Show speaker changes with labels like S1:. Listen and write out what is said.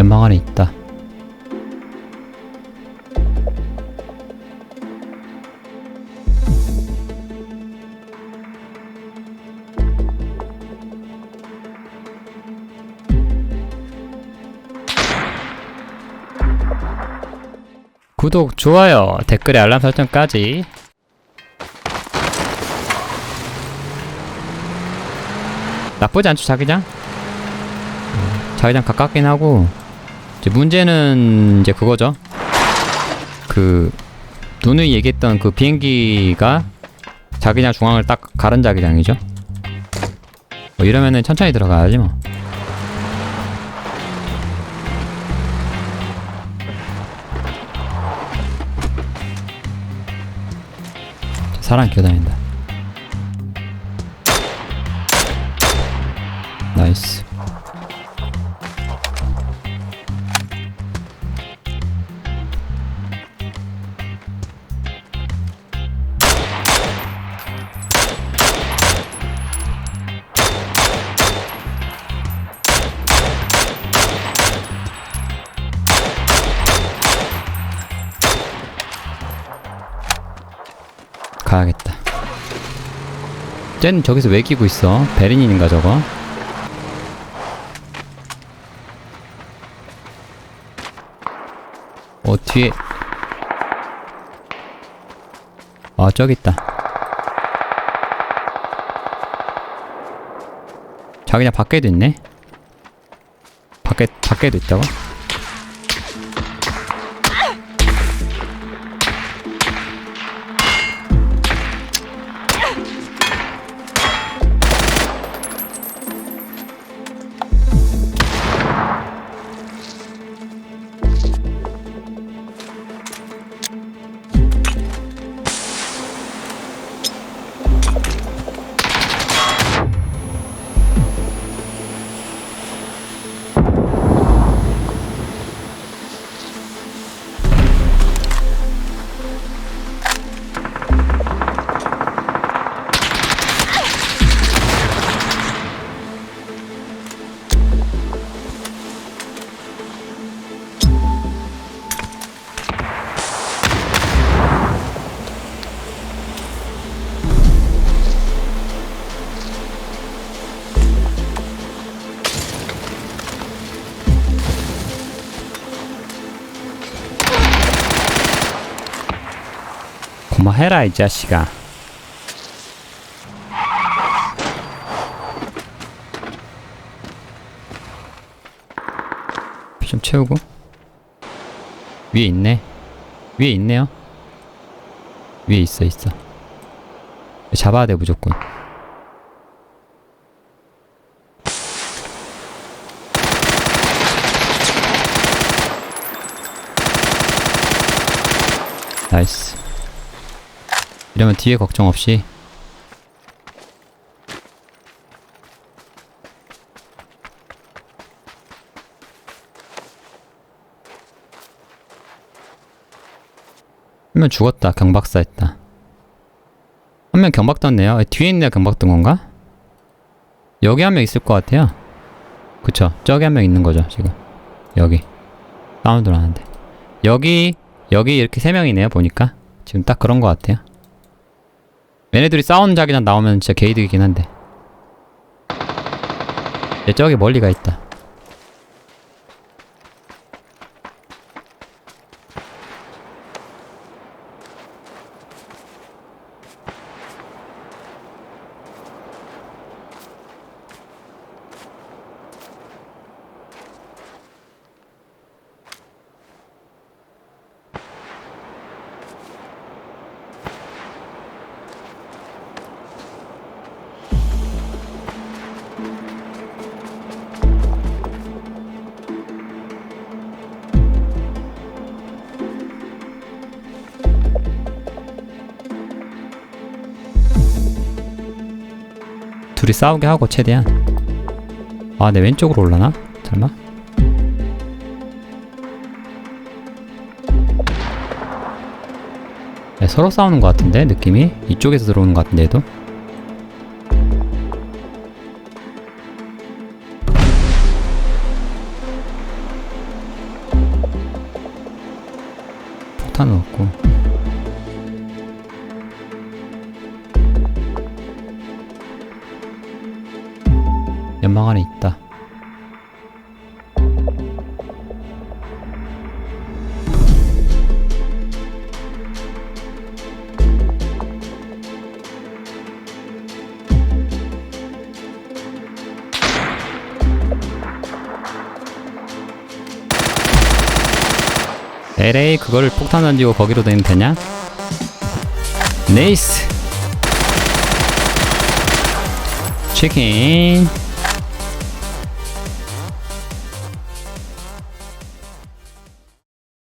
S1: 연막 안에 있다. 구독, 좋아요, 댓글에 알람 설정까지. 나쁘지 않죠, 자기장? 자기장 가깝긴 하고 이제 문제는 이제 그거죠. 그 누누이 얘기했던 그 비행기가 자기장 중앙을 딱 가른 자기장이죠. 뭐 이러면은 천천히 들어가야지 뭐. 사람 기어다닌다. 나이스. 가야겠다. 쟤는 저기서 왜 끼고 있어? 베린인가 저거? 어 뒤에 아 저기 있다 자기장 밖에도 있네 밖에 밖에도 있다고? 고마해라 이 자식아. 피 좀 채우고. 위에 있네. 위에 있네요. 위에 있어 있어. 잡아야 돼 무조건. 나이스 이러면 뒤에 걱정 없이. 한 명 죽었다. 경박사 했다. 한 명 경박 떴네요. 아, 뒤에 애가 경박 뜬 건가? 여기 한 명 있을 것 같아요. 그쵸. 저기 한 명 있는 거죠 지금. 여기. 사운드 나는데. 여기 여기 이렇게 세 명이네요 보니까. 지금 딱 그런 것 같아요 얘네들이 싸우는 자기장 나오면 진짜 개이득이긴 한데. 얘 저기 멀리 가 있다 둘이 싸우게 하고 최대한 아 내 왼쪽으로 올라나? 설마? 네, 서로 싸우는 것 같은데 느낌이 이쪽에서 들어오는 것 같은데 얘도 연막 안에 있다. LA 그거를 폭탄 던지고 거기로 되면 되냐? 네이스. 치킨